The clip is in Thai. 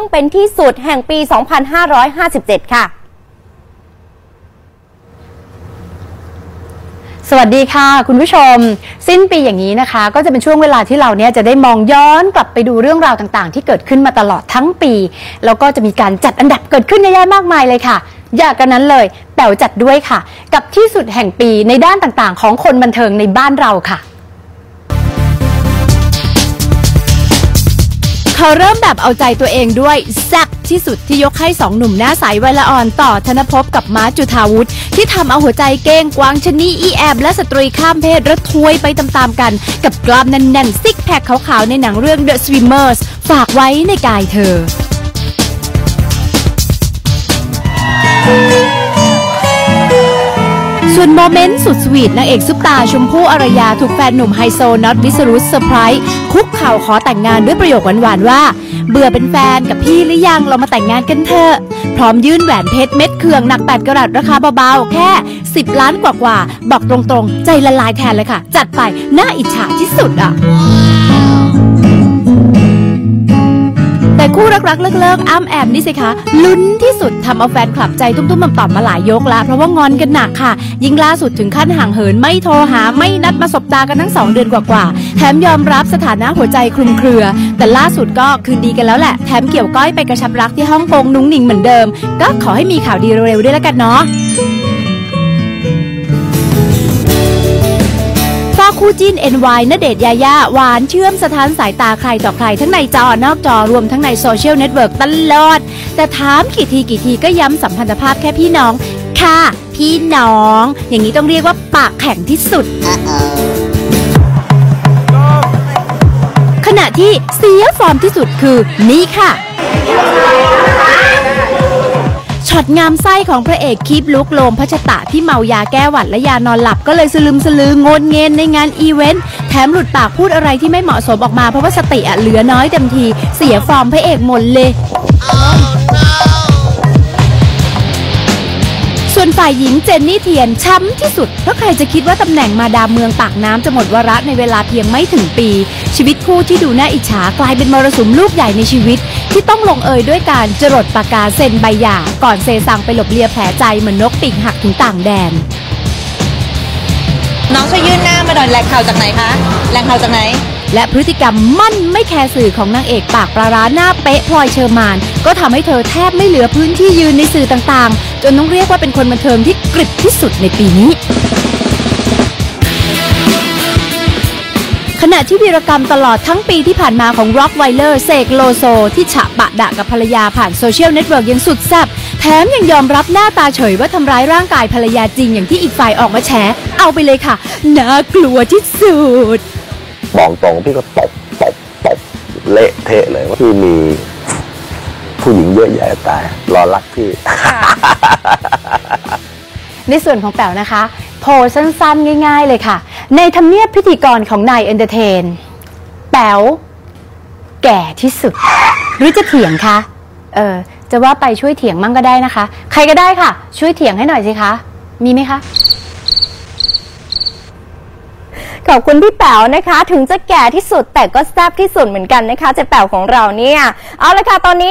ซึ่งเป็นที่สุดแห่งปี 2557 ค่ะ สวัสดีค่ะ คุณผู้ชม สิ้นปีอย่างนี้นะคะ ก็จะเป็นช่วงเวลาที่เราเนี่ยจะได้มองย้อนกลับไปดูเรื่องราวต่างๆ ที่เกิดขึ้นมาตลอดทั้งปี แล้วก็จะมีการจัดอันดับเกิดขึ้นเยอะแยะมากมายเลยค่ะอยากกันนั้นเลยแป๋วจัดด้วยค่ะ กับที่สุดแห่งปีในด้านต่างๆ ของคนบันเทิงในบ้านเราค่ะ เขาเริ่มแบบเอาใจตัวเองด้วยแซ่บที่สุดที่ยกให้สองหนุ่มหน้าใสวัยละอ่อนต่อธนภพกับม้าจุธาวุฒิที่ทำเอาหัวใจเก้งกวางชนีอีแอบและสตรีข้ามเพศระทวยไปตามๆกัน กับกล้ามแน่นๆซิกแพคขาวๆในหนังเรื่อง The Swimmers ฝากไว้ในกายเธอ วนโมเมนต์สุดสวีทนางเอกซุปตาชมพู่อารยาถูกแฟนหนุ่มไฮโซน็อตวิสรุตเซอร์ไพรส์คุกเข่าขอแต่งงานด้วยประโยคหวานๆว่า เบื่อเป็นแฟนกับพี่หรือยังเรามาแต่งงานกันเถอะ พร้อมยื่นแหวนเพชรเม็ดเคืองหนัก 8กะรัตราคาเบาๆ แค่ 10 ล้านกว่าๆ บอกตรงๆ ใจละลายแทนเลยค่ะ จัดไปน่าอิจฉาที่สุดอะ คู่รักๆเลิกๆอ้ำแอมนี่สิคะลุ้นที่สุดทำเอาแฟนคลับใจตุ้มๆต่อมๆมาหลายยกล้วเพราะว่างอนกันหนักค่ะ ยิ่งล่าสุดถึงขั้นห่างเหินไม่โทรหาไม่นัดมาสบตากันทั้งสองเดือนกว่าๆแถมยอมรับสถานะหัวใจคลุมเครือ แต่ล่าสุดก็คืนดีกันแล้วแหละแถมเกี่ยวก้อยไปกระชับรักที่ฮ่องกงนุ้งหนิงเหมือนเดิม ก็ขอให้มีข่าวดีเร็วๆด้วยแล้วกันเนาะ คู่จิ้น NY ณเดชยายาหวานเชื่อมสถานสายตาใครต่อใครทั้งในจอนอกจอรวมทั้งในโซเชียลเน็ตเวิร์กตลอด แต่ถามกี่ทีกี่ทีก็ย้ำสัมพันธภาพแค่พี่น้อง ค่ะ พี่น้อง อย่างนี้ต้องเรียกว่าปากแข็งที่สุด ขณะที่เสียฟอร์มที่สุดคือนี่ค่ะ ช็อตงามไส้ของพระเอกคีปลุกโลมพัชตะที่เมายาแก้หวัดและยานอนหลับก็เลยสลืมสลืองนเงินในงานอีเวนต์แถมหลุดปากพูดอะไรที่ไม่เหมาะสมออกมาเพราะว่าสติอะเหลือน้อยเต็มที เสียฟอร์มพระเอกหมดเลย ส่วนฝ่ายหญิงเจนนี่เทียนช้ำที่สุด เพราะใครจะคิดว่าตำแหน่งมาดามเมืองปากน้ำจะหมดวาระในเวลาเพียงไม่ถึงปี ชีวิตคู่ที่ดูน่าอิจฉากลายเป็นมรสุมลูกใหญ่ในชีวิต ที่ต้องลงเอยด้วยการจรดปากกาเซ็นใบหย่าก่อนเซซังไปหลบเลียแผลใจเหมือนนกปีกหักถึงต่างแดน น้องช่วยยื่นหน้ามาหน่อยแหล่งข่าวจากไหนคะแหล่งข่าวจากไหน และพฤติกรรมมั่นไม่แคร์สื่อของนางเอกปากปลาร้าหน้าเป๊ะพลอยเชอร์มาน ก็ทำให้เธอแทบไม่เหลือพื้นที่ยืนในสื่อต่างๆ จนต้องเรียกว่าเป็นคนบันเทิงที่กริบที่สุดในปีนี้ขณะที่วีรกรรมตลอดทั้งปีที่ผ่านมาของร็อกไวเลอร์เสกโลโซ ที่ฉะปะดะกับภรรยาผ่านโซเชียลเน็ตเวิร์กยังสุดแซ่บแถมยังยอมรับหน้าตาเฉยว่าทำร้ายร่างกายภรรยาจริงอย่างที่อีกฝ่ายออกมาแฉเอาไปเลยค่ะ น่ากลัวที่สุด บอกตรงพี่ก็ตบตบตบเละเทะเลยว่าพี่มีผู้หญิงเยอะแยะตาย รอรักพี่ ในส่วนของแป๋วนะคะ โพลสั้นๆ ง่าย ๆ เลยค่ะ ในทำเนียบพิธีกรของนายเอนเตอร์เทน แป๋วแก่ที่สุด หรือจะเถียงคะเออจะว่าไปช่วยเถียงมั่งก็ได้นะคะ ใครก็ได้ค่ะ ช่วยเถียงให้หน่อยสิคะ มีไหมคะ ขอบคุณพี่แป๋วนะคะ ถึงจะแก่ที่สุดแต่ก็แซ่บที่สุดเหมือนกันนะคะเจ๊แป๋วของเราเนี่ยเอาละค่ะตอนนี้